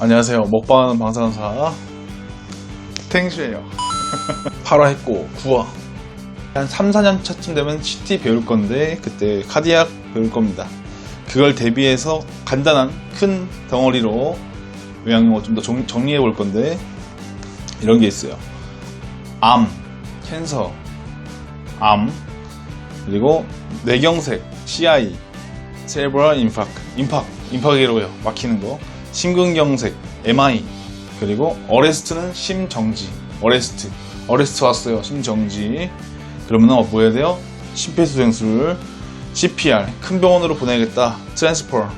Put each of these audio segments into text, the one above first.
안녕하세요. 먹방하는 방송사 탱슈예요. 8화 했고 9화 한 3, 4년 차쯤 되면 CT 배울 건데 그때 카디악 배울 겁니다. 그걸 대비해서 간단한 큰 덩어리로 요양용어 좀 더 정리해 볼 건데 이런 게 있어요. 암, 캔서, 암, 그리고 뇌경색, CI, 세브럴 인팍, 인팍이라고 해요. 막히는 거. 심근경색, MI, 그리고 어레스트는 심정지, 어레스트, 어레스트 왔어요. 심정지. 그러면 뭐 해야 돼요? 심폐소생술, CPR, 큰 병원으로 보내야겠다. 트랜스퍼,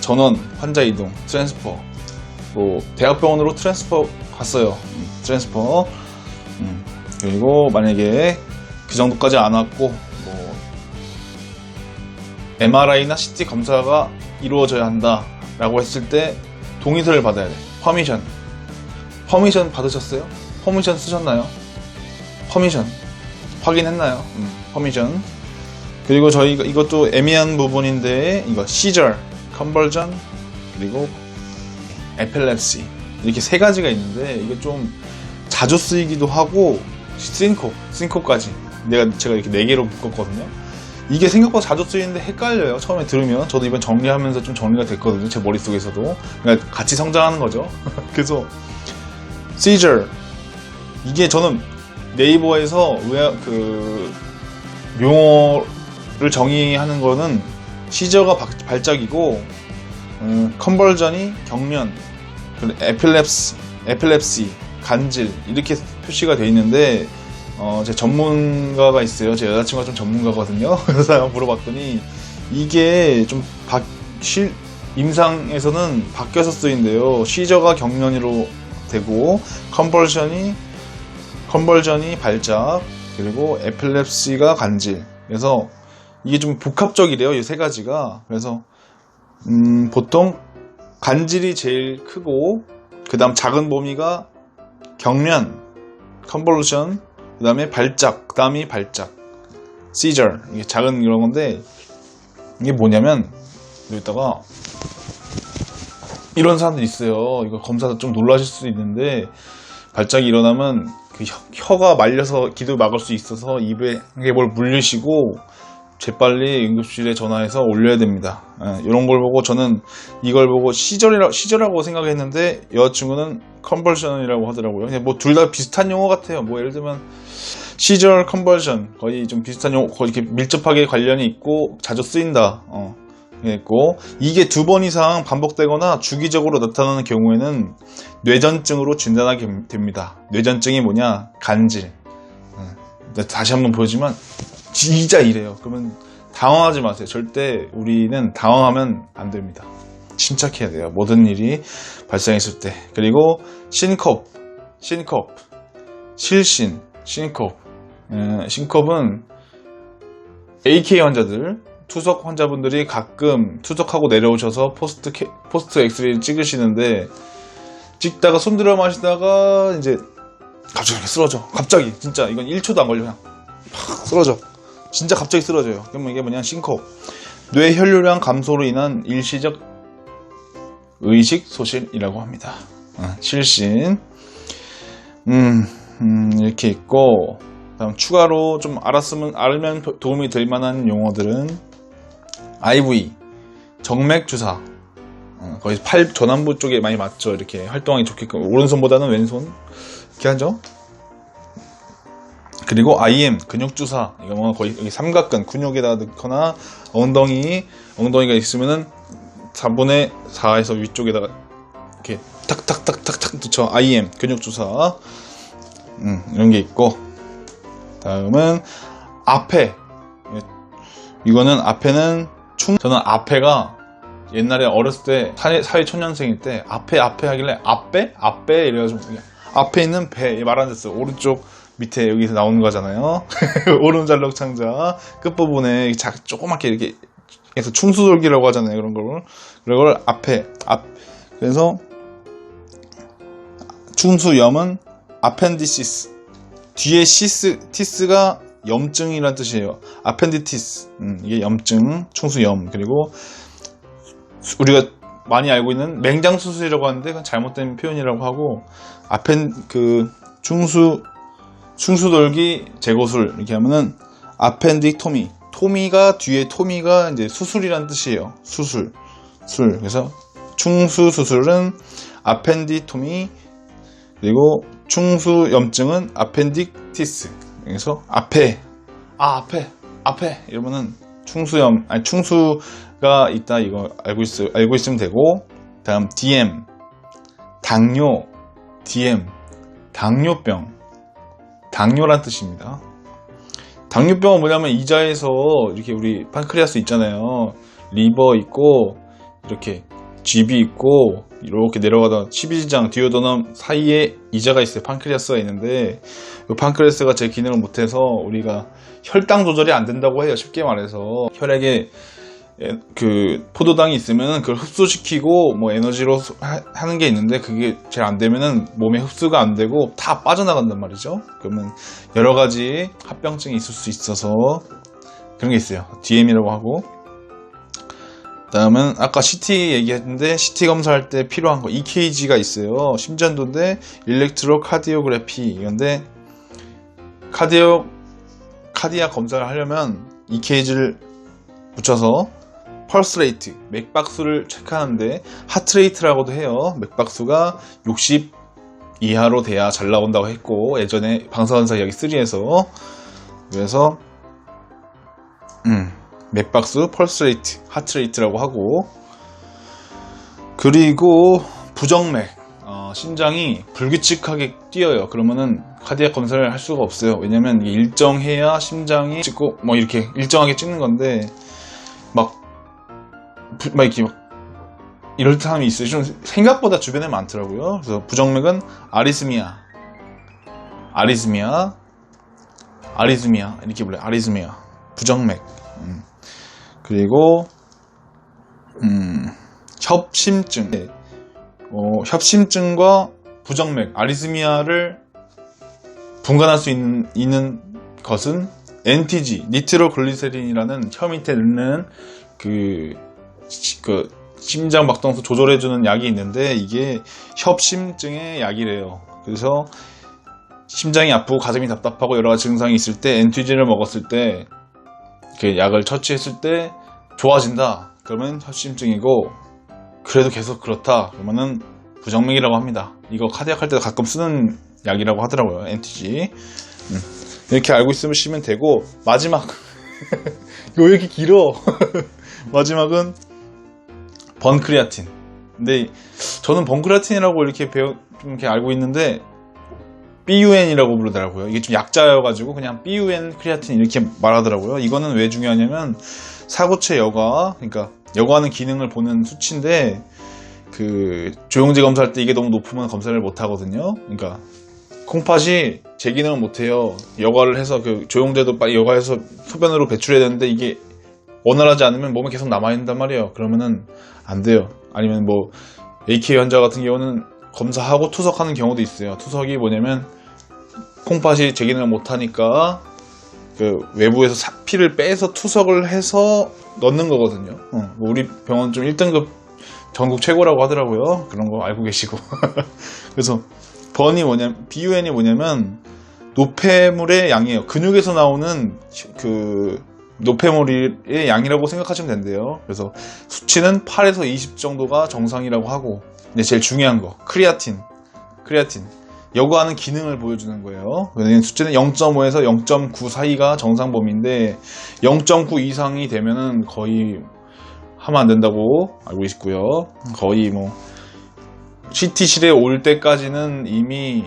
전원, 환자 이동, 트랜스퍼. 뭐 대학병원으로 트랜스퍼 갔어요. 음, 트랜스퍼. 음, 그리고 만약에 그 정도까지 안 왔고 뭐 MRI나 CT 검사가 이루어져야 한다 라고 했을 때 동의서를 받아야 돼. 퍼미션. 퍼미션 받으셨어요? 퍼미션 쓰셨나요? 퍼미션. 확인했나요? 음, 퍼미션. 그리고 저희가 이것도 애매한 부분인데 이거 시절, 컨버전, 그리고 에필랩시 이렇게 세 가지가 있는데 이게 좀 자주 쓰이기도 하고 싱코, 싱코까지 내가 제가 이렇게 네 개로 묶었거든요. 이게 생각보다 자주 쓰이는데 헷갈려요. 처음에 들으면 저도 이번 정리하면서 좀 정리가 됐거든요. 제 머릿속에서도 그러니까 같이 성장하는 거죠. 그래서 seizure 이게 저는 네이버에서 왜그 용어를 정의하는 거는 시저가 박- 발작이고 음, 컨버전이 경련 에필랩스 에필랩시 간질 이렇게 표시가 돼 있는데 어, 제 전문가가 있어요. 제 여자친구가 좀 전문가거든요. 그래서 물어봤더니 이게 좀 바, 실, 임상에서는 바뀌어서 쓰인대요. 시저가 경련으로 되고 컨버전이 컨버전이 발작 그리고 에필랩시가 간질. 그래서 이게 좀 복합적이래요. 이 세 가지가. 그래서 음, 보통 간질이 제일 크고 그다음 작은 범위가 경련, 컨볼루션, 그 다음에 발작, 그 다음이 발작, seizure 이게 작은 이런 건데 이게 뭐냐면 여기다가 이런 사람들이 있어요. 이거 검사도 좀 놀라실 수도 있는데 발작이 일어나면 그 혀, 가 말려서 기도 막을 수 있어서 입에 뭘 물리시고 재빨리 응급실에 전화해서 올려야 됩니다. 이런 걸 보고 저는 이걸 보고 시절이라, 시절이라고 생각했는데 여자친구는 컨버전이라고 하더라고요. 그냥 뭐 둘 다 비슷한 용어 같아요. 뭐 예를 들면 시절 컨버전 거의 좀 비슷한 용어 거의 이렇게 밀접하게 관련이 있고 자주 쓰인다. 어. 있고 이게 두 번 이상 반복되거나 주기적으로 나타나는 경우에는 뇌전증으로 진단하게 됩니다. 뇌전증이 뭐냐? 간질. 어. 다시 한번 보여주면 진짜 이래요. 그러면 당황하지 마세요. 절대 우리는 당황하면 안 됩니다. 침착해야 돼요. 모든 일이 발생했을 때. 그리고 신컵, 신컵, 실신, 신컵. 에, 신컵은 AK 환자들, 투석 환자분들이 가끔 투석하고 내려오셔서 포스트 캐- 포스트 엑스레이를 찍으시는데 찍다가 손 들어 마시다가 이제 갑자기 쓰러져. 갑자기 진짜 이건 1초도 안 걸려 그냥 팍 쓰러져. 진짜 갑자기 쓰러져요. 그러면 이게 뭐냐 싱코. 뇌 혈류량 감소로 인한 일시적 의식 소실이라고 합니다. 어, 실신. 음, 음, 이렇게 있고 그다음 추가로 좀 알았으면 알면 도움이 될 만한 용어들은 IV 정맥 주사. 어, 거의 팔 전완부 쪽에 많이 맞죠. 이렇게 활동하기 좋게끔 오른손보다는 왼손 이렇게 하죠. 그리고 IM 근육 주사. 이거 뭐 거의 여기 삼각근 근육에다 넣거나 엉덩이 엉덩이가 있으면은 3분의 4에서 위쪽에다가 이렇게 탁탁탁탁탁 넣죠 IM 근육 주사. 음, 이런 게 있고. 다음은 앞에. 이거는 앞에는 충 저는 앞에가 옛날에 어렸을 때 사회, 사회 초년생일 때 앞에 앞에 하길래 앞배 앞배 이래가지고 앞에 있는 배말안 됐어요 오른쪽 밑에 여기서 나오는 거잖아요. 오른잘록 창자 끝부분에 자, 조그맣게 이렇게 해서 충수돌기라고 하잖아요 그런 걸. 그런 걸 앞에 앞 그래서 충수염은 아펜디시스 뒤에 시스 티스가 염증이란 뜻이에요. 아펜디티스 음, 이게 염증, 충수염. 그리고 수- 우리가 많이 알고 있는 맹장 수술이라고 하는데 그건 잘못된 표현이라고 하고 아펜 그 충수 충수돌기 제거술 이렇게 하면은 아펜딕토미. 토미가 뒤에 토미가 이제 수술이란 뜻이에요. 수술. 술. 그래서 충수 수술은 아펜디토미. 그리고 충수 염증은 아펜딕티스 그래서 앞에. 아 앞에. 앞에. 이러면은 충수염 아니 충수가 있다. 이거 알고 있 알고 있으면 되고 다음 DM 당뇨. DM 당뇨병 당뇨란 뜻입니다. 당뇨병은 뭐냐면 이자에서 이렇게 우리 판크리아스 있잖아요. 리버 있고 이렇게 쥐비 있고 이렇게 내려가다 십이지장 디오더넘 사이에 이자가 있어요. 판크리아스가 있는데 이 판크리아스가 제 기능을 못해서 우리가 혈당 조절이 안 된다고 해요. 쉽게 말해서 혈액에 에- 그 포도당이 있으면 그걸 흡수시키고 뭐 에너지로 수- 하- 하는 게 있는데 그게 잘 안 되면은 몸에 흡수가 안 되고 다 빠져나간단 말이죠. 그러면 여러 가지 합병증이 있을 수 있어서 그런 게 있어요. DM이라고 하고 다음은 아까 CT 얘기했는데 CT 검사할 때 필요한 거 EKG가 있어요. 심전도인데 일렉트로 카디오그래피 이건데 카디오 카디아 검사를 하려면 EKG를 붙여서 펄스 레이트, 맥박수를 체크하는데 하트 레이트라고도 해요. 맥박수가 60 이하로 돼야 잘 나온다고 했고 예전에 방사선사 이야기 3에서 그래서 음, 맥박수, 펄스 레이트, 하트 레이트라고 하고 그리고 부정맥 어, 심장이 불규칙하게 뛰어요. 그러면은 카디악 검사를 할 수가 없어요. 왜냐면 일정해야 심장이 찍고 뭐 이렇게 일정하게 찍는 건데 막 이렇게 막 이럴 사람이 있어요. 좀 생각보다 주변에 많더라고요. 그래서 부정맥은 아리스미아, 아리스미아, 아리스미아 이렇게 불러요. 아리스미아, 부정맥. 음. 그리고 음, 협심증. 네. 어, 협심증과 부정맥, 아리스미아를 분간할 수 있는, 있는 것은 NTG, 니트로글리세린이라는 혀 밑에 넣는 그, 시- 그 심장 박동수 조절해주는 약이 있는데 이게 협심증의 약이래요. 그래서 심장이 아프고 가슴이 답답하고 여러 가지 증상이 있을 때 NTG를 먹었을 때그 약을 처치했을 때 좋아진다. 그러면 협심증이고 그래도 계속 그렇다. 그러면은 부정맥이라고 합니다. 이거 카디악 할 때도 가끔 쓰는 약이라고 하더라고요. NTG. 음. 이렇게 알고 있으시면 되고 마지막 이거 왜 이렇게 길어? 마지막은 번크리아틴. 근데 저는 번크리아틴이라고 이렇게 배워 좀 이렇게 알고 있는데 BUN이라고 부르더라고요. 이게 좀 약자여가지고 그냥 BUN 크리아틴 이렇게 말하더라고요. 이거는 왜 중요하냐면 사고체 여과, 그러니까 여과하는 기능을 보는 수치인데 그 조영제 검사할 때 이게 너무 높으면 검사를 못 하거든요. 그러니까 콩팥이 제 기능을 못 해요. 여과를 해서 그 조영제도 빨리 여과해서 소변으로 배출해야 되는데 이게 원활하지 않으면 몸에 계속 남아 있단 말이에요. 그러면은 안 돼요. 아니면 뭐 AK 환자 같은 경우는 검사하고 투석하는 경우도 있어요. 투석이 뭐냐면 콩팥이 제 기능을 못 하니까 그 외부에서 사- 피를 빼서 투석을 해서 넣는 거거든요. 어, 뭐 우리 병원 좀 1등급 전국 최고라고 하더라고요. 그런 거 알고 계시고. 그래서 번이 뭐냐면 BUN이 뭐냐면 노폐물의 양이에요. 근육에서 나오는 그 노폐물의 양이라고 생각하시면 된대요. 그래서 수치는 8에서 20 정도가 정상이라고 하고 이제 제일 중요한 거 크리아틴 크리아틴 여과하는 기능을 보여주는 거예요. 그래서 수치는 0.5에서 0.9 사이가 정상 범위인데 0.9 이상이 되면은 거의 하면 안 된다고 알고 있고요. 거의 뭐 CT실에 올 때까지는 이미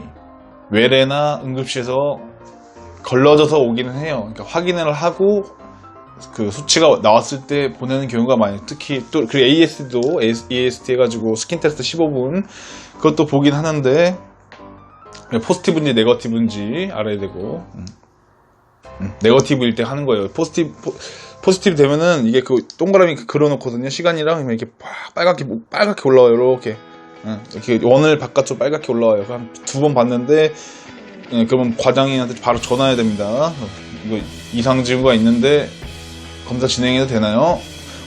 외래나 응급실에서 걸러져서 오기는 해요. 그러니까 확인을 하고 그 수치가 나왔을 때 보내는 경우가 많아요. 특히 또 그 AS도 AST 해가지고 스킨 테스트 15분 그것도 보긴 하는데 포지티브인지 네거티브인지 알아야 되고 음. 음, 네거티브일 때 하는 거예요. 포지티브 포, 포지티브 되면은 이게 그 동그라미 그려놓거든요. 시간이랑 이렇게 팍 빨갛게 빨갛게 올라와요. 이렇게 음, 이렇게 원을 바깥으로 빨갛게 올라와요. 한 두 번 봤는데 예, 그러면 과장님한테 바로 전화해야 됩니다. 이거 이상 징후가 있는데 검사 진행해도 되나요?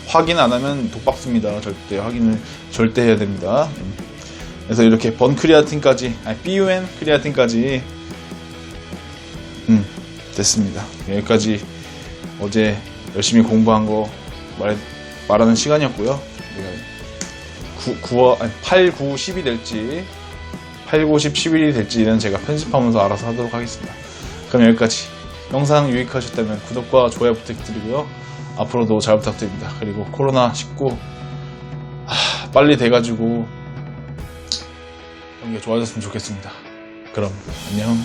확인 안 하면 독박습니다. 절대 확인을 절대 해야 됩니다. 음. 그래서 이렇게 번 크리아틴까지, 아니 BUN 크리아틴까지 음, 됐습니다. 여기까지 어제 열심히 공부한 거 말, 말하는 시간이었고요. 우리가 9, 9월, 아니 8, 9, 10이 될지 8, 9, 10, 11이 될지는 제가 편집하면서 알아서 하도록 하겠습니다. 그럼 여기까지 영상 유익하셨다면 구독과 좋아요 부탁드리고요. 앞으로도 잘 부탁드립니다. 그리고 코로나19 하, 빨리 돼가지고 이게 좋아졌으면 좋겠습니다. 그럼 안녕.